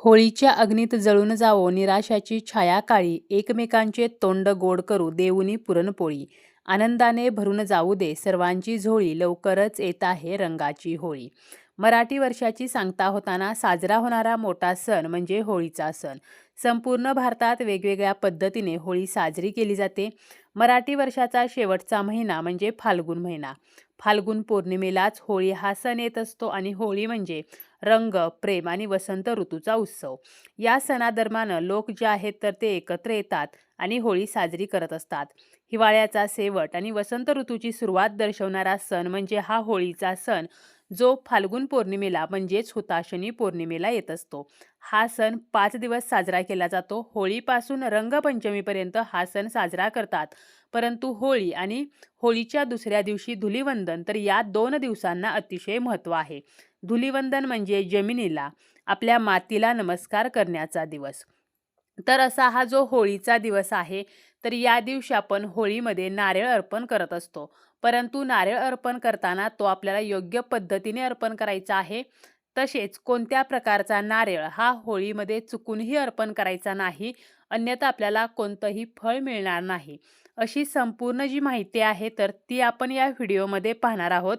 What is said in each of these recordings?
होळीच्या अग्नीत जळून जावो निराशाची छाया काळी एकमेकांचे तोंड गोड करू देऊनी पुरणपोळी. आनंदाने भरून जाऊ दे सर्वांची झोळी लवकरच येत आहे रंगाची होळी. मराठी वर्षाची सांगता होताना साजरा होणारा मोठा सण म्हणजे होळीचा सण. संपूर्ण भारतात वेगवेगळ्या पद्धतीने होळी साजरी केली जाते. मराठी वर्षाचा शेवटचा महिना म्हणजे फाल्गुन महिना. फाल्गुन पौर्णिमेलाच होळी हा सण येत असतो आणि होळी म्हणजे रंग प्रेम आणि वसंत ऋतूचा उत्सव. या सणादरम्यान लोक जे आहेत तर ते एकत्र येतात आणि होळी साजरी करत असतात. हिवाळ्याचा शेवट आणि वसंत ऋतूची सुरुवात दर्शवणारा सण म्हणजे हा होळीचा सण जो फाल्गुन पौर्णिमेला म्हणजेच हुताशनी पौर्णिमेला येत असतो. हा सण पाच दिवस साजरा केला जातो. होळीपासून रंगपंचमीपर्यंत हा सण साजरा करतात. परंतु होळी आणि होळीच्या दुसऱ्या दिवशी धुलिवंदन तर या दोन दिवसांना अतिशय महत्त्व आहे. धुलिवंदन म्हणजे जमिनीला आपल्या मातीला नमस्कार करण्याचा दिवस. तर असा हा जो होळीचा दिवस आहे तर या दिवशी आपण होळीमध्ये नारळ अर्पण करत असतो. परंतु नारळ अर्पण करताना तो आपल्याला योग्य पद्धतीने अर्पण करायचा आहे. तसेच कोणत्या प्रकारचा नारळ हा होळीमध्ये चुकूनही अर्पण करायचा नाही अन्यथा आपल्याला कोणतंही फळ मिळणार नाही अशी संपूर्ण जी माहिती आहे तर ती आपण या व्हिडिओमध्ये पाहणार आहोत.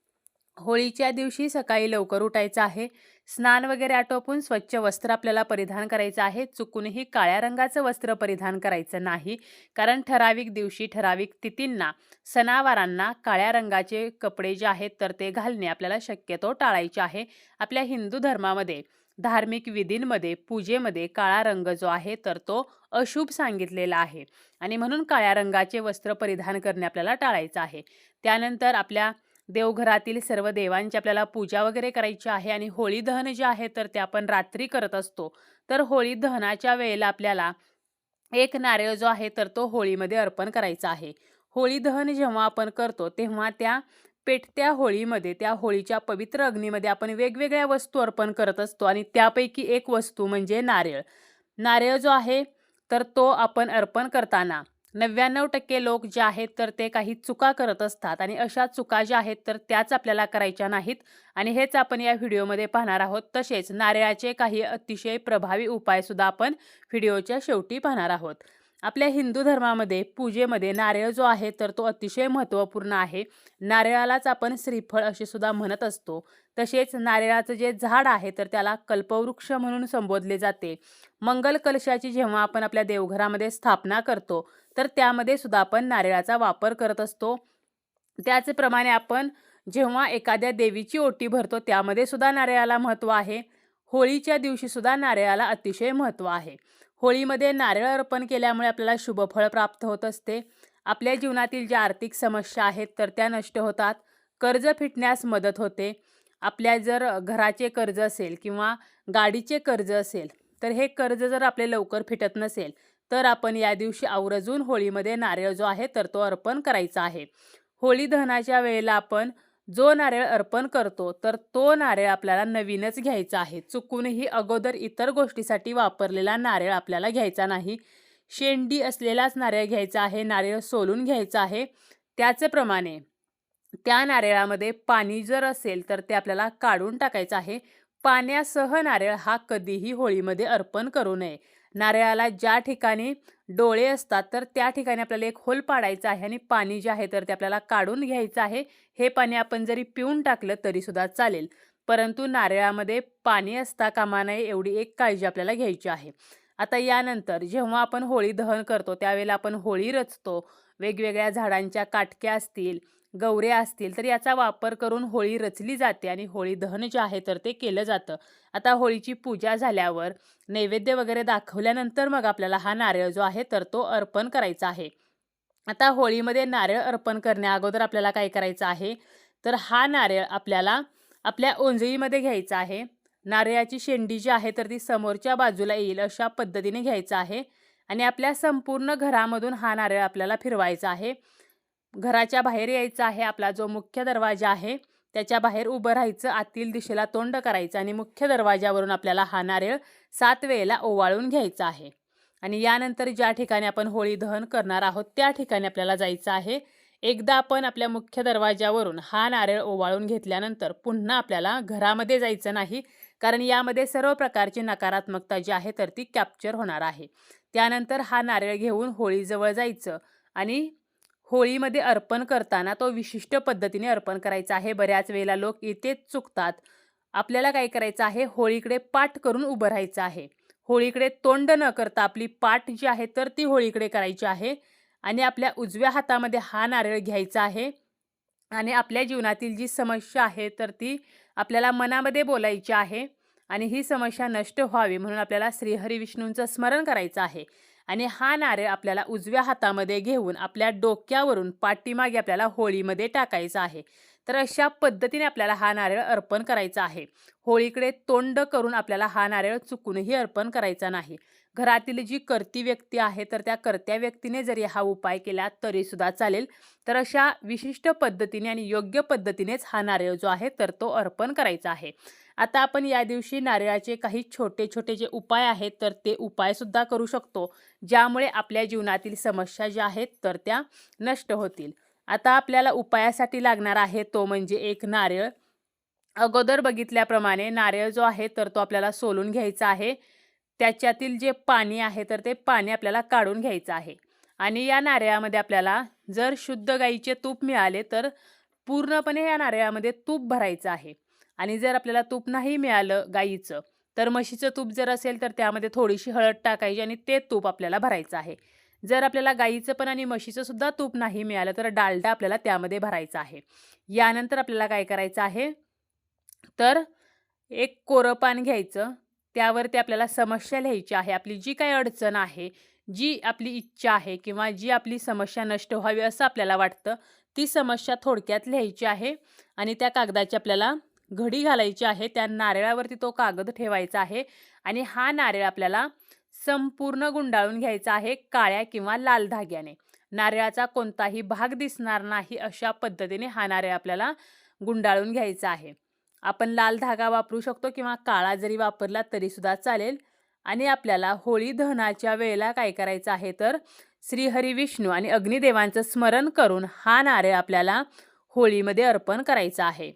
होळीच्या दिवशी सकाळी लवकर उठायचं आहे. स्नान वगैरे आटोपून स्वच्छ वस्त्र आपल्याला परिधान करायचं आहे. चुकूनही काळ्या रंगाचं वस्त्र परिधान करायचं नाही. कारण ठराविक दिवशी ठराविक तिथींना सणावारांना काळ्या रंगाचे कपडे जे आहेत तर ते घालणे आपल्याला शक्यतो टाळायचे आहे. आपल्या हिंदू धर्मामध्ये धार्मिक विधींमध्ये पूजेमध्ये काळा रंग जो आहे तर तो अशुभ सांगितलेला आहे. आणि म्हणून काळ्या रंगाचे वस्त्र परिधान करणे आपल्याला टाळायचं आहे. त्यानंतर आपल्या देवघरातील सर्व देवांची आपल्याला पूजा वगैरे करायची आहे आणि होळी दहन जे आहे तर ते आपण रात्री करत असतो. तर होळी दहनाच्या वेळेला आपल्याला एक नारळ जो आहे तर तो होळीमध्ये अर्पण करायचा आहे. होळी दहन जेव्हा आपण करतो तेव्हा त्या पेटत्या होळीमध्ये त्या होळीच्या पवित्र अग्नीमध्ये आपण वेगवेगळ्या वस्तू अर्पण करत असतो आणि त्यापैकी एक वस्तू म्हणजे नारळ. नारळ जो आहे तर तो आपण अर्पण करताना नव्याण्णव टक्के लोक जे आहेत तर ते काही चुका करत असतात आणि अशा चुका ज्या आहेत तर त्याच आपल्याला करायच्या नाहीत. आणि हेच आपण या व्हिडिओमध्ये पाहणार आहोत. तसेच नारळाचे काही अतिशय प्रभावी उपायसुद्धा आपण व्हिडिओच्या शेवटी पाहणार आहोत. आपल्या हिंदू धर्मामध्ये पूजेमध्ये नारळ जो आहे तर तो अतिशय महत्त्वपूर्ण आहे. नारळालाच आपण श्रीफळ असे सुद्धा म्हणत असतो. तसेच नारळाचं जे झाड आहे तर त्याला कल्पवृक्ष म्हणून संबोधले जाते. मंगल कलशाची जेव्हा आपण आपल्या देवघरामध्ये स्थापना करतो तर त्यामध्ये सुद्धा आपण नारळाचा वापर करत असतो. त्याचप्रमाणे आपण जेव्हा एखाद्या देवीची ओटी भरतो त्यामध्ये सुद्धा नारळाला महत्त्व आहे. होळीच्या दिवशी सुद्धा नारळाला अतिशय महत्त्व आहे. होळीमध्ये नारळ अर्पण केल्यामुळे आपल्याला शुभफळ प्राप्त होत असते. आपल्या जीवनातील ज्या आर्थिक समस्या आहेत तर त्या नष्ट होतात. कर्ज फिटण्यास मदत होते. आपल्या जर घराचे कर्ज असेल किंवा गाडीचे कर्ज असेल तर हे कर्ज जर आपले लवकर फिटत नसेल तर आपण या दिवशी आवर्जून होळीमध्ये नारळ जो आहे तर तो अर्पण करायचा आहे. होळी दहनाच्या वेळेला आपण जो नारळ अर्पण करतो तर तो नारळ आपल्याला नवीनच घ्यायचा आहे. चुकूनही अगोदर इतर गोष्टीसाठी वापरलेला नारळ आपल्याला घ्यायचा नाही. शेंडी असलेलाच नारळ घ्यायचा आहे नारळ सोलून घ्यायचा आहे. त्याचप्रमाणे त्या नारळामध्ये पाणी जर असेल तर ते आपल्याला काढून टाकायचं आहे. पाण्यासह नारळ हा कधीही होळीमध्ये अर्पण करू नये. नारळाला ज्या ठिकाणी डोळे असतात तर त्या ठिकाणी आपल्याला एक होल पाडायचा आहे आणि पाणी जे आहे तर ते आपल्याला काढून घ्यायचं आहे. हे पाणी आपण जरी पिऊन टाकलं तरीसुद्धा चालेल. परंतु नारळामध्ये पाणी असता कामा नये एवढी एक काळजी आपल्याला घ्यायची आहे. आता यानंतर जेव्हा आपण होळी दहन करतो त्यावेळेला आपण होळी रचतो. वेगवेगळ्या झाडांच्या काटक्या असतील गौऱ्या असतील तर याचा वापर करून होळी रचली जाते आणि होळी दहन जे आहे तर ते केलं जातं. आता होळीची पूजा झाल्यावर नैवेद्य वगैरे दाखवल्यानंतर मग आपल्याला हा नारळ जो आहे तर तो अर्पण करायचा आहे. आता होळीमध्ये नारळ अर्पण करण्या अगोदर आपल्याला काय करायचं आहे तर हा नारळ आपल्याला आपल्या ओंजळीमध्ये घ्यायचा आहे. नारळाची शेंडी जी आहे तर ती समोरच्या बाजूला येईल अशा पद्धतीने घ्यायचं आहे. आणि आपल्या संपूर्ण घरामधून हा नारळ आपल्याला फिरवायचा आहे. घराच्या बाहेर यायचं आहे आपला जो मुख्य दरवाजा आहे त्याच्या बाहेर उभं राहायचं आतील दिशेला तोंड करायचं आणि मुख्य दरवाजावरून आपल्याला हा नारळ सात वेळेला ओवाळून घ्यायचा आहे. आणि यानंतर ज्या ठिकाणी आपण होळी दहन करणार आहोत त्या ठिकाणी आपल्याला जायचं आहे. एकदा आपण आपल्या मुख्य दरवाज्यावरून हा नारळ ओवाळून घेतल्यानंतर पुन्हा आपल्याला घरामध्ये जायचं नाही कारण यामध्ये सर्व प्रकारची नकारात्मकता जी आहे तर ती कॅप्चर होणार आहे. त्यानंतर हा नारळ घेऊन होळीजवळ जायचं आणि होळीमध्ये अर्पण करताना तो विशिष्ट पद्धतीने अर्पण करायचा आहे. बऱ्याच वेळेला लोक इथेच चुकतात. आपल्याला काय करायचं आहे? होळीकडे पाठ करून उभं राहायचं आहे. होळीकडे तोंड न करता आपली पाठ जी आहे तर ती होळीकडे करायची आहे. आणि आपल्या उजव्या हातामध्ये हा नारळ घ्यायचा आहे. आणि आपल्या जीवनातील जी समस्या आहे तर ती आपल्याला मनामध्ये बोलायची आहे. आणि ही समस्या नष्ट व्हावी म्हणून आपल्याला श्रीहरी विष्णूंचं स्मरण करायचं आहे. आणि हा नारळ आपल्याला उजव्या हातामध्ये घेऊन आपल्या डोक्यावरून पाठीमागे आपल्याला होळीमध्ये टाकायचा आहे. तर अशा पद्धतीने आपल्याला हा नारळ अर्पण करायचा आहे. होळीकडे तोंड करून आपल्याला हा नारळ चुकूनही अर्पण करायचा नाही. घरातील जी करती व्यक्ती आहे तर त्या करत्या व्यक्तीने जरी हा उपाय केला तरीसुद्धा चालेल. तर अशा विशिष्ट पद्धतीने आणि योग्य पद्धतीनेच हा नारळ जो आहे तर तो अर्पण करायचा आहे. आता आपण या दिवशी नारळाचे काही छोटे छोटे जे उपाय आहेत तर ते उपायसुद्धा करू शकतो ज्यामुळे आपल्या जीवनातील समस्या ज्या आहेत तर त्या नष्ट होतील. आता आपल्याला उपायासाठी लागणार आहे तो म्हणजे एक नारळ. अगोदर बघितल्याप्रमाणे नारळ जो आहे तर तो आपल्याला सोलून घ्यायचा आहे. त्याच्यातील जे पाणी आहे तर ते पाणी आपल्याला काढून घ्यायचं आहे. आणि या नारळामध्ये आपल्याला जर शुद्ध गाईचे तूप मिळाले तर पूर्णपणे या नारळामध्ये तूप भरायचं आहे. आणि जर आपल्याला तूप नाही मिळालं गाईचं तर म्हशीचं तूप जर असेल तर त्यामध्ये थोडीशी हळद टाकायची आणि ते तूप आपल्याला भरायचं आहे. जर आपल्याला गाईचं पण आणि म्हशीचं सुद्धा तूप नाही मिळालं तर डालडा आपल्याला त्यामध्ये भरायचा आहे. यानंतर आपल्याला काय करायचं आहे? तर एक कोरं पान घ्यायचं त्यावरती आपल्याला समस्या लिहायची आहे. आपली जी काही अडचण आहे जी आपली इच्छा आहे किंवा जी आपली समस्या नष्ट व्हावी असं आपल्याला वाटतं ती समस्या थोडक्यात लिहायची आहे आणि त्या कागदाची आपल्याला घडी घालायची आहे. त्या नारळावरती तो कागद ठेवायचा आहे आणि हा नारळ आपल्याला संपूर्ण गुंडाळून घ्यायचा आहे काळ्या किंवा लाल धाग्याने. नारळाचा कोणताही भाग दिसणार नाही अशा पद्धतीने हा नारळ आपल्याला गुंडाळून घ्यायचा आहे. आपण लाल धागा वापरू शकतो किंवा काळा जरी वापरला तरीसुद्धा चालेल. आणि आपल्याला होळी दहनाच्या वेळेला काय करायचं आहे तर श्रीहरी विष्णू आणि अग्निदेवांचं स्मरण करून हा नारळ आपल्याला होळीमध्ये अर्पण करायचा आहे.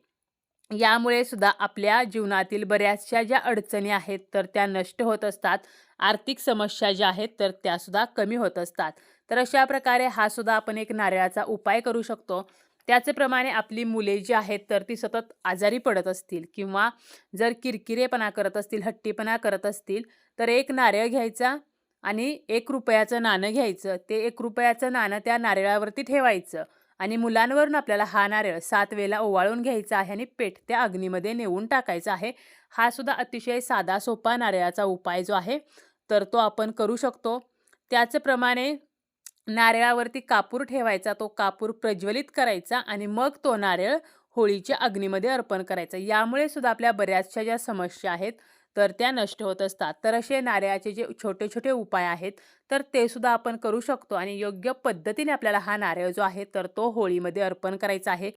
यामुळे सुद्धा आपल्या जीवनातील बऱ्याचशा ज्या अडचणी आहेत तर त्या नष्ट होत असतात. आर्थिक समस्या ज्या आहेत तर त्यासुद्धा कमी होत असतात. तर अशा प्रकारे हा सुद्धा आपण एक नारळाचा उपाय करू शकतो. त्याचप्रमाणे आपली मुले जी आहेत तर ती सतत आजारी पडत असतील किंवा जर किरकिरेपणा करत असतील हट्टीपणा करत असतील तर एक नारळ घ्यायचा आणि एक रुपयाचं नाणं घ्यायचं. ते एक रुपयाचं नाणं त्या नारळावरती ठेवायचं. आणि मुलांवरून आपल्याला हा नारळ सात वेळेला ओवाळून घ्यायचा आहे आणि पेटत्या अग्नीमध्ये नेऊन टाकायचा आहे. हा सुद्धा अतिशय साधा सोपा नारळाचा उपाय जो आहे तर तो आपण करू शकतो. त्याचप्रमाणे नारळावरती कापूर ठेवायचा तो कापूर प्रज्वलित करायचा आणि मग तो नारळ होळीच्या अग्नीमध्ये अर्पण करायचा. यामुळे सुद्धा आपल्या बऱ्याचशा ज्या समस्या आहेत तर त्या नष्ट होत असतात. तर असे नारळाचे जे छोटे छोटे उपाय आहेत तर ते सुद्धा आपण करू शकतो आणि योग्य पद्धतीने आपल्याला हा नारळ जो आहे तर तो होळीमध्ये अर्पण करायचा आहे.